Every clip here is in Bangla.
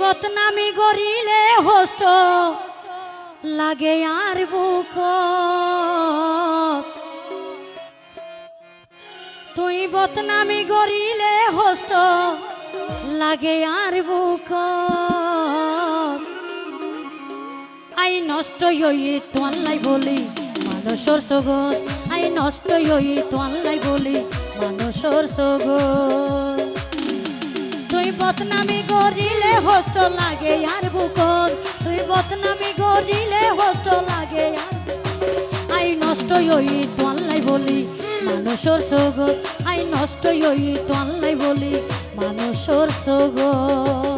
বদনামি গরিলে হোস্ট লাগে আর বুক। তুই বদনামি গরিলে হোস্ট লাগে আর বুক। আই নষ্ট হই তোয়াল্লাই বলি, মানুষর সগত। আই নষ্ট হই তোয়াল্লাই বলি, মানুষর সগত। বদনামি গরিলে হোস্ট লাগে আর বুকন। তুই বদনামি গরিলে হোস্ট লাগে আই নষ্ট হই তোয়াল্লাই বলি, মানুষর সগত। আই নষ্ট হই তোয়াল্লাই বলি, মানুষর সগত।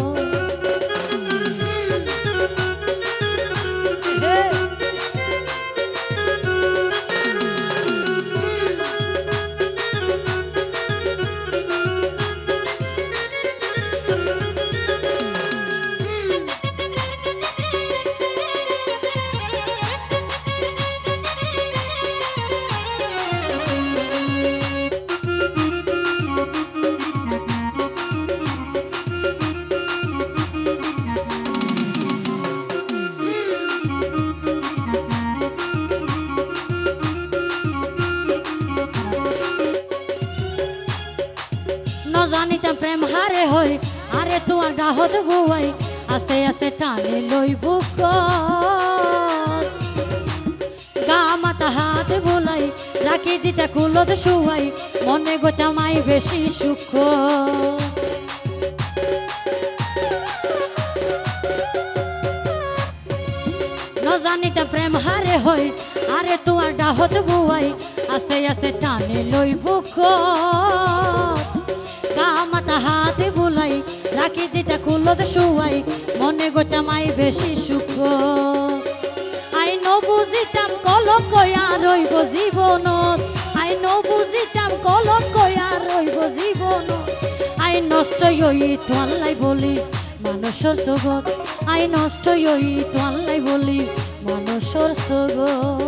জানিতাম প্রেম হারে হই আরে তোমার ডাহত বুয়াই, আস্তে আস্তে টানে লই বুক। গা মাথা হাত বোলাই, রাখি দিতে কুলত শুয়াই, মনে গোতামাই বেশি সুখ। ন জানিতাম প্রেম হারে হই আরে তোমার ডাহত বুয়াই, আস্তে আস্তে টানে লই বুক। হাতে বুলাই, রাখি দিতে কুলত শুয়াই, মনে গোতামাই বেশি সুখ। আই ন বুঝিতাম কলক কয়া রইব জীবনত, আই ন বুঝিতাম কলক কয়া রইব জীবনত। আই নষ্ট হই তোয়াল্লাই বলি মানুষের জগত আই নষ্ট হই তোয়াল্লাই বলি মানুষের জগত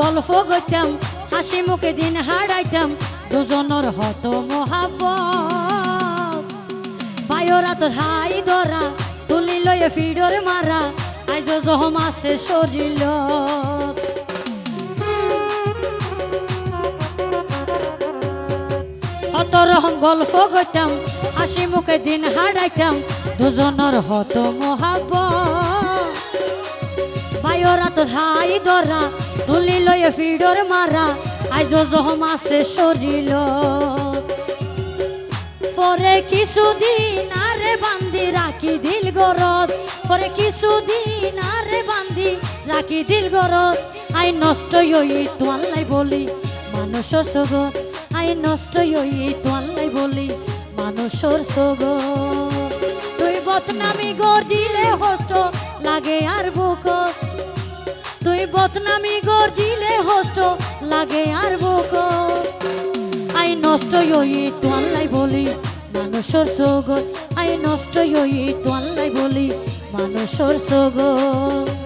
গল্প গইতাম হাসি মুখে দিন হারাইতাম, দুজনের হত মহাব বায়রা তো হাই ধরা, তুলি লয়ে ফিডর মারা, আইজ জহম আছে শরীর হত রহম গল্প গইতাম হাসি মুখে দিন হারাইতাম, দুজনের হত মহাব বায়রা তো হাই ধরা তুলি লয়ে ফিডর মারা আইজ জহম আছে শরীর পরে কিছুদিন আরে বান্দি রাখি দিল গরদ, পরে কিছুদিন আরে বান্দি রাখি দিল গরদ। আই নষ্ট হই তোয়াল্লাই বলি, মানুষের সগত আই নষ্ট হই তোয়াল্লাই বলি, মানুষের সগত তুই বদনামি গর দিলে হস্ত লাগে আর বুক। তুই বদনামি গর দিলে হস্ত, লাগে আর বুক। আই নষ্ট হই তোয়াল্লাই বলি, মানুষের সগত। আই নষ্ট হই তোয়াল্লাই বলি, মানুষের সগত।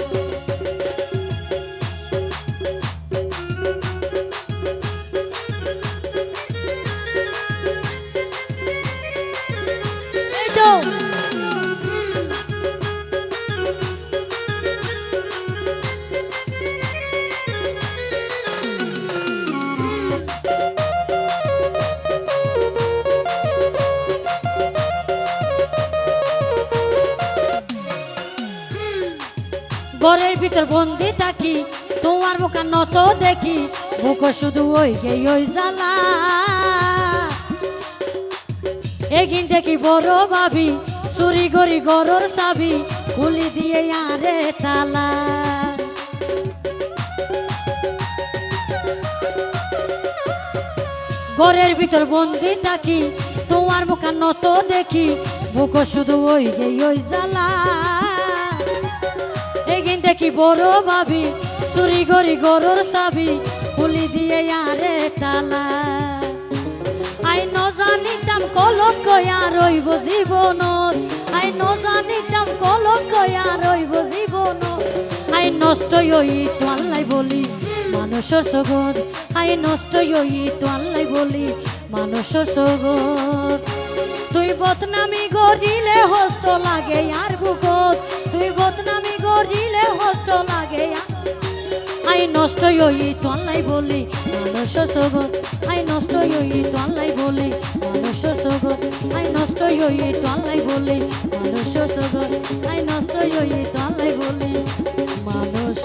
ঘরের ভিতর বন্দি থাকি, তোমার মুখা নত দেখি, মুখ শুধু ওই গে ওই জ্বালা। এগিন দেখি বড় ভাবি, চুরি গরি গরর চাবি, খুলি দিয়ে আরে তালা। ঘরের ভিতর বন্দি থাকি, তোমার মুখা নত দেখি বুকো শুধু ওই গে ওই জ্বালা। দেখি বড় ভাবি, চুরি গরি গরুর চাবি খুলি দিয়ে আরে তালা। আই ন জানিতাম কলক গয়া রইব জীবনত, আই ন জানিতাম কলক গয়া রইব জীবনত। আই নষ্ট হই তো বলি, মানুষের সগত। আই নষ্ট হই তো বলি, মানুষের সগত। তুই বদনামি গরিলে হস্ত লাগে নষ্ট হই তলাই বলে মানুষ সগ আই নষ্ট হই তলাই বলে মানুষ সগ আই নষ্ট হই তলাই বলে মানুষ সগ আই নষ্ট হই তলাই বলে মানুষ